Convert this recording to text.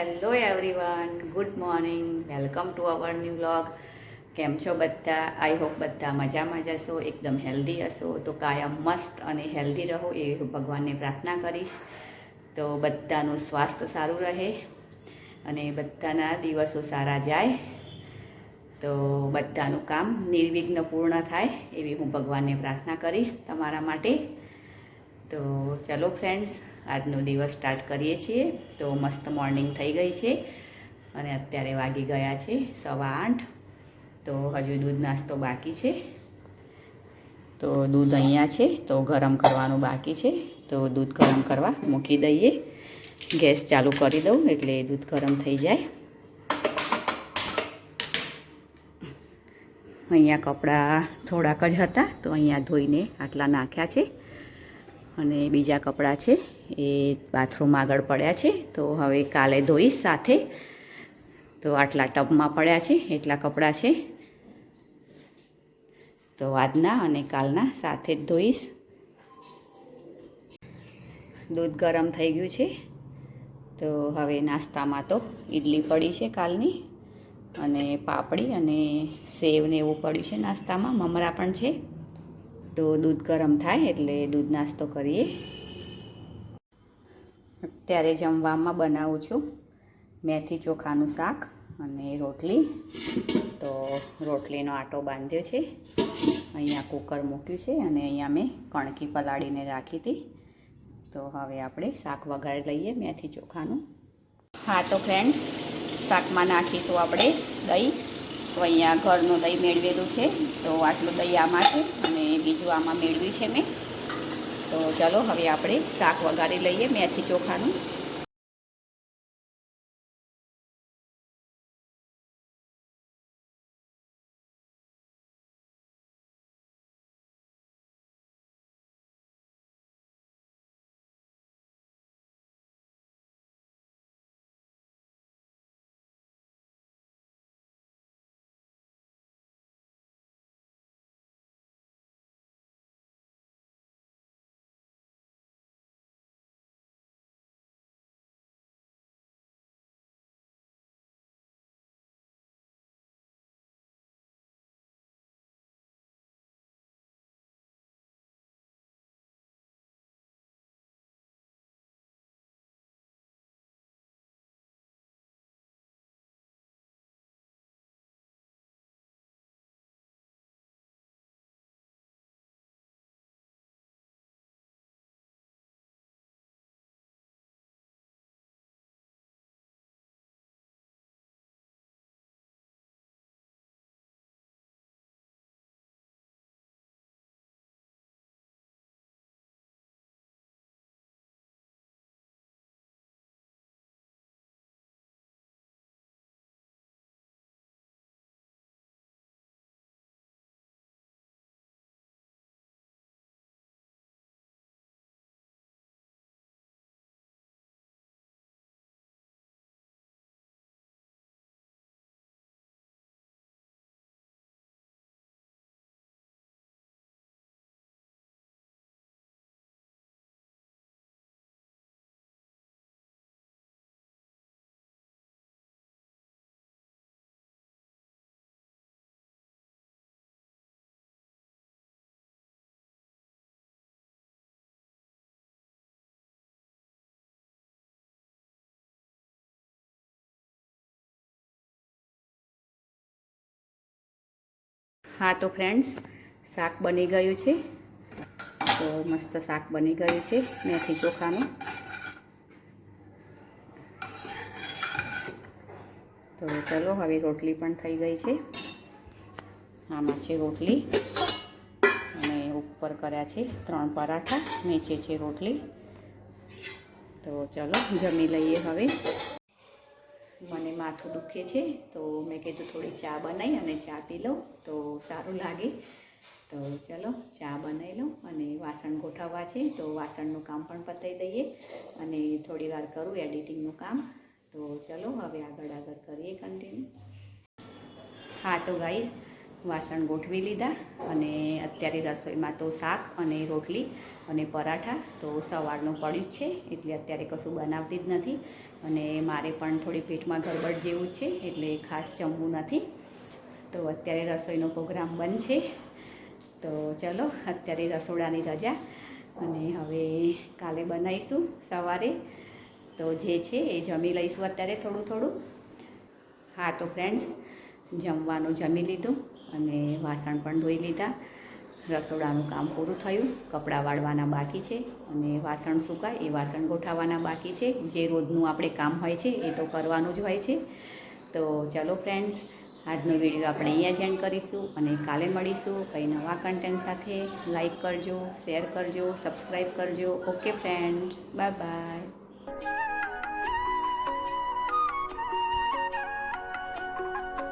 Hello everyone good morning welcome to our new vlog કેમ છો બધા? આઈ હોપ બધા મજામાં જશો એકદમ હેલ્ધી હશો. તો કાયમ મસ્ત અને હેલ્ધી રહો એ હું ભગવાનને પ્રાર્થના કરીશ. તો બધાનું સ્વાસ્થ્ય સારું રહે અને બધાના દિવસો સારા જાય. તો બધાનું કામ નિર્વિઘ્ન પૂર્ણ થાય એવી હું ભગવાનને પ્રાર્થના કરીશ તમારા માટે. તો ચલો ફ્રેન્ડ્સ આજનો દિવસ સ્ટાર્ટ કરીએ છીએ. તો મસ્ત મોર્નિંગ થઈ ગઈ છે અને અત્યારે વાગી ગયા છે સવા આઠ. તો હજુ દૂધ નાસ્તો બાકી છે. તો દૂધ અહીંયા છે. તો ગરમ કરવાનું બાકી છે. તો દૂધ ગરમ કરવા મૂકી દઈએ. ગેસ ચાલુ કરી દઉં એટલે દૂધ ગરમ થઈ જાય. અહીંયા કપડાં થોડાક જ હતા. તો અહીંયા ધોઈને આટલા નાખ્યા છે. અને બીજા કપડાં છે એ બાથરૂમ આગળ પડ્યા છે. તો હવે કાલે ધોઈશ સાથે તો આટલા ટબમાં પડ્યા છે, એટલા કપડાં છે. તો આજના અને કાલના સાથે જ ધોઈશ. દૂધ ગરમ થઈ ગયું છે. તો હવે નાસ્તામાં તો ઈડલી પડી છે કાલની અને પાપડી અને સેવ ને એવું પડ્યું છે નાસ્તામાં. મમરા પણ છે. તો દૂધ ગરમ થાય એટલે દૂધ નાસ્તો કરીએ. અત્યારે જમવામાં બનાવું છું મેથી ચોખાનું શાક અને રોટલી. તો રોટલીનો આટો બાંધ્યો છે. અહીંયા કુકર મૂક્યું છે અને અહીંયા મેં કણકી પલાળીને રાખી હતી. તો હવે આપણે શાક વઘારી લઈએ મેથી ચોખાનું. હા, તો ફ્રેન્ડ્સ શાકમાં નાખીશું આપણે દહીં. તો અહીંયા ઘરનું દહીં મેળવેલું છે. તો આટલું દહીં આમાં છે અને બીજું આમાં મેળવ્યું છે મેં. તો ચલો હવે આપણે શાક વઘારી લઈએ. મેથી ચોખાનું. હા, તો ફ્રેન્ડ્સ શાક બની ગયું છે. તો મસ્ત શાક બની ગયું છે મેથી ચોખાનું. તો ચલો, હવે રોટલી પણ થઈ ગઈ છે. આમાં છે રોટલી. અને ઉપર કર્યા છે ત્રણ પરાઠા નીચે છે રોટલી. તો ચલો, જમી લઈએ હવે. માથું દુખે છે, તો મેં કીધું થોડી ચા બનાવી અને ચા પી લઉં, તો સારું લાગે. તો ચલો, ચા બનાવી લઉં અને વાસણ ગોઠવવા છે, તો વાસણનું કામ પણ પતાવી દઈએ અને થોડી વાર કરું એડિટિંગનું કામ. તો ચલો, હવે આગળ આગળ કરીએ કન્ટિન્યુ હા, તો ગાઈઝ વાસણ ગોઠવી લીધા અને અત્યારે રસોઈમાં તો શાક અને રોટલી અને પરાઠા તો સવારનું પડ્યું જ છે, એટલે અત્યારે કશું બનાવતી જ નથી અને મારે પણ થોડી પેટમાં ગરબડ જેવું છે, એટલે ખાસ જમવું નથી. તો અત્યારે રસોઈનો પ્રોગ્રામ બંધ છે. તો ચલો, અત્યારે રસોડાની રજા અને હવે કાલે બનાવીશું સવારે. તો જે છે એ જમી લઈશું અત્યારે થોડું થોડું. હા, તો ફ્રેન્ડ્સ જમવાનું જમી લીધું. અને વાસણ પણ ધોઈ લીધા. રસોડાનું કામ પૂરું થયું. કપડાં વાળવાના બાકી છે અને વાસણ સુકાય, એ વાસણ ગોઠવવાના બાકી છે. જે રોજનું આપણે કામ હોય છે, એ તો કરવાનું જ હોય છે. તો ચલો ફ્રેન્ડ્સ આજનો વીડિયો આપણે અહીંયા જ કરીશું અને કાલે મળીશું. કંઈ નવા કન્ટેન્ટ સાથે લાઈક કરજો શેર કરજો સબસ્ક્રાઈબ કરજો. Okay friends bye bye